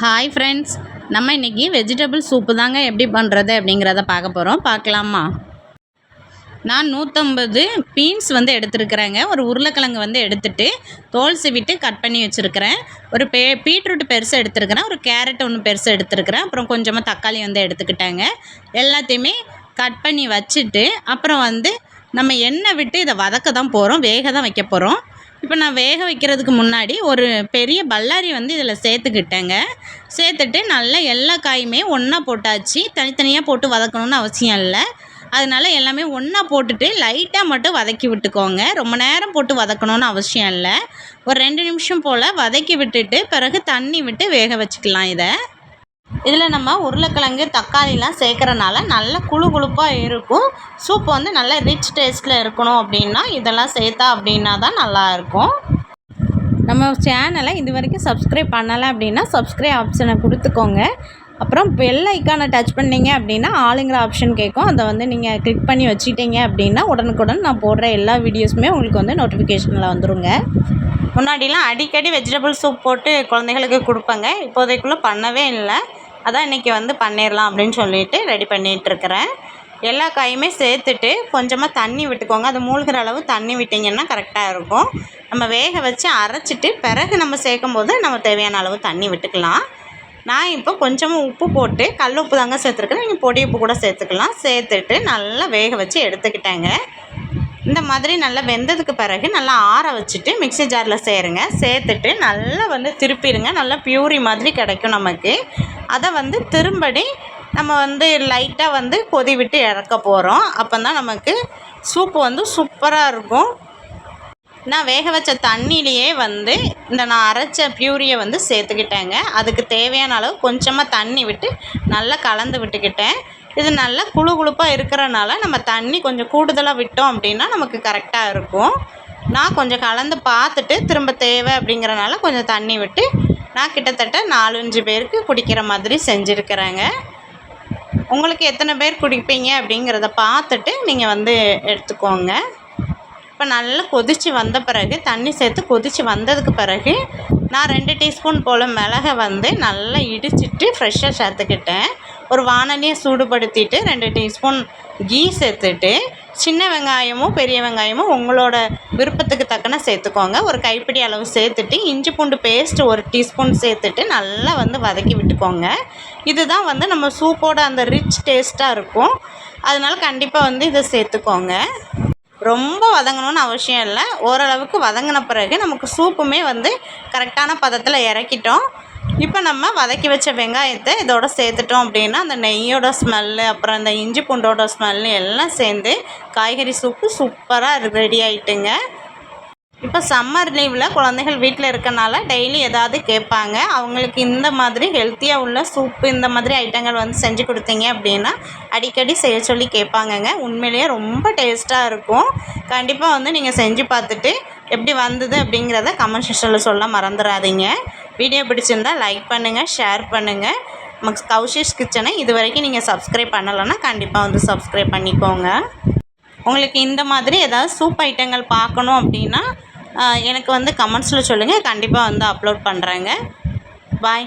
Hi friends நம்ம இன்றைக்கி vegetable soup தாங்க எப்படி பண்ணுறது அப்படிங்கிறத பார்க்க போகிறோம் பார்க்கலாமா? நான் நூற்றம்பது பீன்ஸ் வந்து எடுத்துருக்குறேங்க. ஒரு உருளைக்கிழங்கு வந்து எடுத்துட்டு தோல் சிவிட்டு கட் பண்ணி வச்சுருக்கிறேன். ஒரு பே பீட்ரூட் பெருசு எடுத்துருக்கிறேன். ஒரு கேரட் ஒன்று பெருசு எடுத்துருக்கிறேன். அப்புறம் கொஞ்சமாக தக்காளி வந்து எடுத்துக்கிட்டேங்க. எல்லாத்தையுமே கட் பண்ணி வச்சுட்டு அப்புறம் வந்து நம்ம எண்ணெய் விட்டு இதை வதக்க தான் போகிறோம் வேக தான் வைக்க போகிறோம் இப்போ நான் வேக வைக்கிறதுக்கு முன்னாடி ஒரு பெரிய பல்லாரி வந்து இதில் சேர்த்துக்கிட்டேங்க. சேர்த்துட்டு நல்லா எல்லா காயுமே ஒன்றா போட்டாச்சு. தனித்தனியாக போட்டு வதக்கணும்னு அவசியம் இல்லை. அதனால் எல்லாமே ஒன்றா போட்டுட்டு லைட்டாக மட்டும் வதக்கி விட்டுக்கோங்க. ரொம்ப நேரம் போட்டு வதக்கணும்னு அவசியம் இல்லை. ஒரு ரெண்டு நிமிஷம் போல் வதக்கி விட்டுட்டு பிறகு தண்ணி விட்டு வேக வச்சுக்கலாம் இதை. இதில் நம்ம உருளைக்கிழங்கு தக்காளிலாம் சேர்க்குறனால நல்ல குழு குழுப்பாக இருக்கும். சூப் வந்து நல்ல ரிச் டேஸ்ட்டில் இருக்கணும் அப்படின்னா இதெல்லாம் சேர்த்தா அப்படின்னா தான் நல்லாயிருக்கும் நம்ம சேனலை இது வரைக்கும் சப்ஸ்கிரைப் பண்ணலை அப்படின்னா சப்ஸ்கிரைப் ஆப்ஷனை கொடுத்துக்கோங்க. அப்புறம் பெல் ஐக்கானை டச் பண்ணிங்க அப்படின்னா ஆளுங்கிற ஆப்ஷன் கேட்கும். அதை வந்து நீங்கள் கிளிக் பண்ணி வச்சுட்டீங்க அப்படின்னா உடனுக்குடன் நான் போடுற எல்லா வீடியோஸுமே உங்களுக்கு வந்து நோட்டிஃபிகேஷனில் வந்துருங்க. முன்னாடிலாம் அடிக்கடி வெஜிடபிள் சூப் போட்டு குழந்தைகளுக்கு கொடுப்பேங்க. இப்போதைக்குள்ளே பண்ணவே இல்லை. அதான் இன்றைக்கி வந்து பண்ணிடலாம் அப்படின்னு சொல்லிட்டு ரெடி பண்ணிகிட்ருக்கிறேன் எல்லா காயுமே சேர்த்துட்டு கொஞ்சமாக தண்ணி விட்டுக்கோங்க. அது மூழ்கிற அளவு தண்ணி விட்டிங்கன்னா கரெக்டாக இருக்கும். நம்ம வேக வச்சு அரைச்சிட்டு பிறகு நம்ம சேர்க்கும் போது நம்ம தேவையான அளவு தண்ணி விட்டுக்கலாம். நான் இப்போ கொஞ்சமாக உப்பு போட்டு கல் உப்பு தாங்க சேர்த்துருக்கேன். நீங்கள் பொடி உப்பு கூட சேர்த்துக்கலாம். சேர்த்துட்டு நல்லா வேக வச்சு எடுத்துக்கிட்டேங்க. இந்த மாதிரி நல்லா வெந்ததுக்கு பிறகு நல்லா ஆற வச்சுட்டு மிக்சி ஜாரில் சேருங்க. சேர்த்துட்டு நல்லா வந்து திருப்பிடுங்க. நல்லா பியூரி மாதிரி கிடைக்கும் நமக்கு. அதை வந்து திரும்படி நம்ம வந்து லைட்டாக வந்து கொதி விட்டு இறக்க போகிறோம் அப்போ தான் நமக்கு சூப்பு வந்து சூப்பராக இருக்கும். நான் வேக வச்ச தண்ணியிலையே வந்து இந்த நான் அரைச்ச பியூரியை வந்து சேர்த்துக்கிட்டேங்க. அதுக்கு தேவையான அளவு கொஞ்சமாக தண்ணி விட்டு நல்லா கலந்து விட்டுக்கிட்டேன். இது நல்லா குழு குழுப்பாக இருக்கிறனால நம்ம தண்ணி கொஞ்சம் கூடுதலாக விட்டோம் அப்படின்னா நமக்கு கரெக்டாக இருக்கும். நான் கொஞ்சம் கலந்து பார்த்துட்டு திரும்ப தேவை அப்படிங்கிறனால கொஞ்சம் தண்ணி விட்டு நான் கிட்டத்தட்ட நாலஞ்சு பேருக்கு குடிக்கிற மாதிரி செஞ்சுருக்கிறேங்க. உங்களுக்கு எத்தனை பேர் குடிப்பீங்க அப்படிங்கிறத பார்த்துட்டு நீங்கள் வந்து எடுத்துக்கோங்க. இப்போ நல்லா கொதித்து வந்த பிறகு தண்ணி சேர்த்து கொதித்து வந்ததுக்கு பிறகு நான் ரெண்டு டீஸ்பூன் போல் மிளகை வந்து நல்லா இடிச்சிட்டு ஃப்ரெஷ்ஷாக சேர்த்துக்கிட்டேன். ஒரு வானலியை சூடுபடுத்திட்டு ரெண்டு டீஸ்பூன் கீ சேர்த்துட்டு சின்ன வெங்காயமும் பெரிய வெங்காயமும் உங்களோட விருப்பத்துக்கு தக்கன சேர்த்துக்கோங்க. ஒரு கைப்பிடி அளவு சேர்த்துட்டு இஞ்சி பூண்டு பேஸ்ட் ஒரு டீஸ்பூன் சேர்த்துட்டு நல்லா வந்து வதக்கி விட்டுக்கோங்க. இதுதான் வந்து நம்ம சூப்போட அந்த ரிச் டேஸ்ட்டாக இருக்கும். அதனால் கண்டிப்பாக வந்து இதை சேர்த்துக்கோங்க. ரொம்ப வதங்கணும்னு அவசியம் இல்லை. ஓரளவுக்கு வதங்கின பிறகு நமக்கு சூப்புமே வந்து கரெக்டான பதத்தில் இறக்கிட்டோம். இப்போ நம்ம வதக்கி வச்ச வெங்காயத்தை இதோட சேர்த்துட்டோம் அப்படின்னா அந்த நெய்யோட ஸ்மெல்லு அப்புறம் அந்த இஞ்சி பூண்டோட ஸ்மெல்லு எல்லாம் சேர்ந்து காய்கறி சூப்பு சூப்பராக ரெடி ஆகிட்டுங்க இப்போ சம்மர் லீவில் குழந்தைகள் வீட்டில் இருக்கனால டெய்லி ஏதாவது கேட்பாங்க. அவங்களுக்கு இந்த மாதிரி ஹெல்த்தியாக உள்ள சூப்பு இந்த மாதிரி ஐட்டங்கள் வந்து செஞ்சு கொடுத்தீங்க அப்படின்னா அடிக்கடி செய்ய சொல்லி கேட்பாங்கங்க. உண்மையிலேயே ரொம்ப டேஸ்ட்டாக இருக்கும். கண்டிப்பாக வந்து நீங்கள் செஞ்சு பார்த்துட்டு எப்படி வந்தது அப்படிங்கிறத கமெண்ட் செக்ஷனில் சொல்ல மறந்துடாதீங்க வீடியோ பிடிச்சிருந்தா லைக் பண்ணுங்கள் ஷேர் பண்ணுங்கள் நமக்கு கௌஷிஷ் கிச்சனை இது வரைக்கும் நீங்கள் சப்ஸ்கிரைப் பண்ணலைன்னா கண்டிப்பாக வந்து சப்ஸ்கிரைப் பண்ணிக்கோங்க. உங்களுக்கு இந்த மாதிரி ஏதாவது சூப் ஐட்டங்கள் பார்க்கணும் அப்படின்னா எனக்கு வந்து கமெண்ட்ஸில் சொல்லுங்கள் கண்டிப்பாக வந்து அப்லோட் பண்ணுறேங்க பாய்